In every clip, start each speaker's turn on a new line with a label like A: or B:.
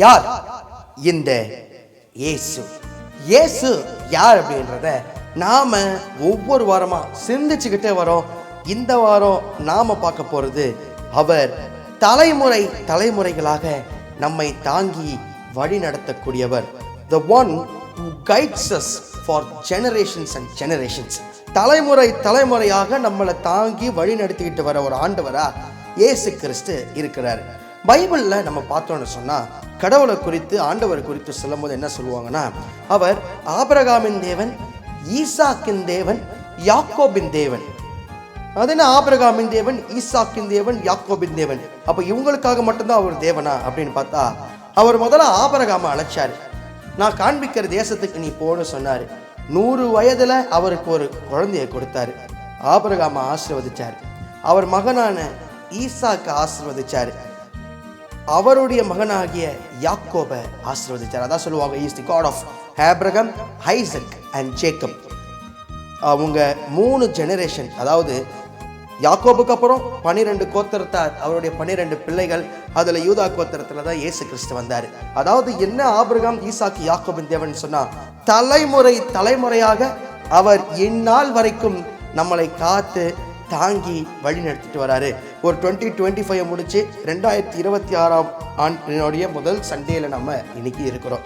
A: யார்? இந்த இயேசு. இயேசு யார் அப்படின்றத நாம ஒவ்வொரு வாரமா சிந்திச்சுக்கிட்டே வரோம். இந்த வாரம் நாம பார்க்க போறது அவர் தலைமுறை தலைமுறைகளாக நம்மை தாங்கி வழி நடத்தக்கூடியவர். The one who guides us for generations and தலைமுறை தலைமுறையாக நம்மளை தாங்கி வழி நடத்திக்கிட்டு வர ஒரு ஆண்டவராக இயேசு கிறிஸ்து இருக்கிறார். பைபிளில் நம்ம பார்த்தோன்னு சொன்னால் கடவுளை குறித்து ஆண்டவர் குறித்து சொல்லும்போது என்ன சொல்லுவாங்கன்னா அவர் ஆபரகாமின் தேவன் ஈசாக்கின் தேவன் யாக்கோபின் தேவன். அது என்ன? ஆபிரகாமின் தேவன் ஈசாக்கின் தேவன் யாக்கோபின் தேவன். அப்போ இவங்களுக்காக மட்டும்தான் அவர் தேவனா அப்படின்னு பார்த்தா அவர் முதல்ல ஆபரகாம அழைச்சாரு. நான் காண்பிக்கிற தேசத்துக்கு நீ போன்னு சொன்னார். நூறு வயதில் அவருக்கு ஒரு குழந்தையை கொடுத்தாரு. ஆபரகாம ஆசிர்வதிச்சார். அவர் மகனான ஈசாக்கு ஆசிர்வதிச்சார். அவருடைய மகனாகிய யாக்கோபை ஆசீர்வதித்தார். அதான் சொல்லுவாங்க is the God of Abraham Isaac and Jacob அவங்க மூணு ஜெனரேஷன் அதாவது யாக்கோபுக்கு அப்புறம் பனிரெண்டு கோத்திரத்தார் அவருடைய பன்னிரெண்டு பிள்ளைகள் அதில் யூதா கோத்திரத்தில் தான் இயேசு கிறிஸ்து வந்தார். அதாவது என்ன ஆபிரகாம் ஈசாக்கு யாக்கோபின் தேவன் சொன்னால் தலைமுறை தலைமுறையாக அவர் இந்நாள் வரைக்கும் நம்மளை காத்து தாங்கி வழி நடத்திட்டு வராரு. ஒரு டுவெண்ட்டி டுவெண்ட்டி ஃபைவ் முடிச்சு ரெண்டாயிரத்தி இருபத்தி ஆறாம் ஆண்டினுடைய முதல் சண்டேல நம்ம இன்னைக்கு இருக்கிறோம்.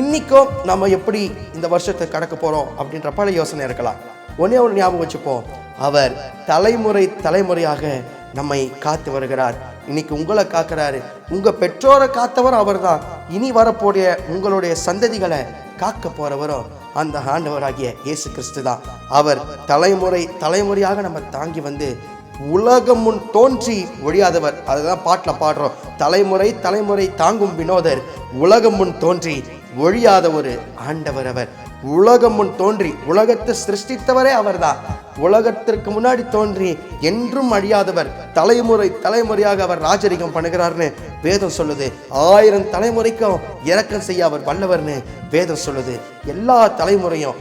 A: இன்னைக்கும் நம்ம எப்படி இந்த வருஷத்தை கடக்க போறோம் அப்படின்ற பல யோசனை இருக்கலாம். ஒன்னே ஒரு ஞாபகம் வச்சுப்போம். அவர் தலைமுறை தலைமுறையாக நம்மை காத்து வருகிறார். இன்னைக்கு உங்களை காக்கிறாரு. உங்க பெற்றோரை காத்தவர் அவர்தான். இனி வரப்போடைய உங்களுடைய சந்ததிகளை காக்க போறவரும் அந்த ஆண்டவராகிய இயேசு கிறிஸ்து தான். அவர் தலைமுறை தலைமுறையாக நம்ம தாங்கி வந்து உலகம் முன் தோன்றி ஒழியாதவர். அதுதான் பாட்டில் பாடுறோம். தலைமுறை தலைமுறை தாங்கும் வினோதர் உலகம் முன் தோன்றி ஒழியாத ஒரு ஆண்டவர் அவர். உலகம் முன் தோன்றி உலகத்தை சிருஷ்டித்தவரே அவர்தான். உலகத்திற்கு முன்னாடி தோன்றி என்றும் அழியாதவர் தலைமுறை தலைமுறையாக அவர் ராஜரிகம் பண்ணுகிறார்னு வேதம் சொல்லுது. ஆயிரம் தலைமுறைக்கும் இரக்கம் செய்ய அவர் வல்லவர்னு வேதம் சொல்லுது. எல்லா தலைமுறையும்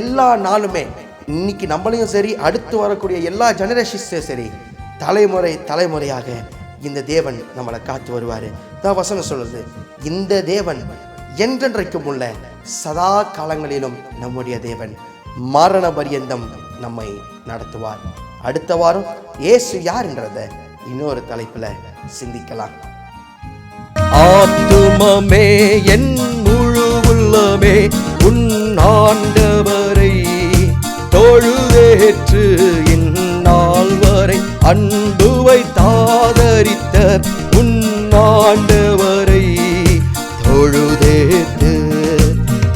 A: எல்லா நாளுமே இன்னைக்கு நம்மளையும் சரி அடுத்து வரக்கூடிய எல்லா ஜெனரேஷன்ஸையும் சரி தலைமுறை தலைமுறையாக இந்த தேவன் நம்மளை காத்து வருவார். தான் வசனம் சொல்லுது. இந்த தேவன் என்றென்றைக்கும் உள்ள சதா காலங்களிலும் நம்முடைய தேவன். மரண பரியந்தம் நம்மை நடத்துவார். அடுத்த வாரம் இயேசு யார்ன்றத இன்னொரு தலைப்புல சிந்திக்கலாம்.
B: ஆத்துமமே என் முழு உள்ளமே உன் ஆண்டவரை தொழுவேற்று இந்நாள் வரை. அன்பு தாதரித்த உன் ஆண்டவரை தொழுதேற்று.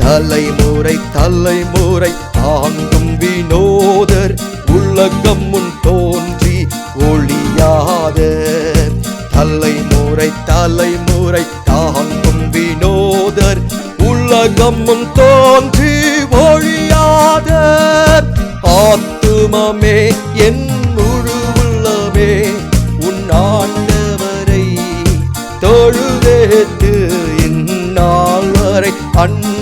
B: தலைமுறை தலைமுறை தாங்கும் வினோ உலகம் முன் தோன்றி ஒளியாத தலைமுறை தலைமுறை தாங்கும் வினோதர். உலகம் முன் தோன்றி ஒழியாத ஆத்துமமே என் முழு உள்ளமே உன் ஆண்டவரை தொழுதேத்து இந்நாள் வரை அன்புவை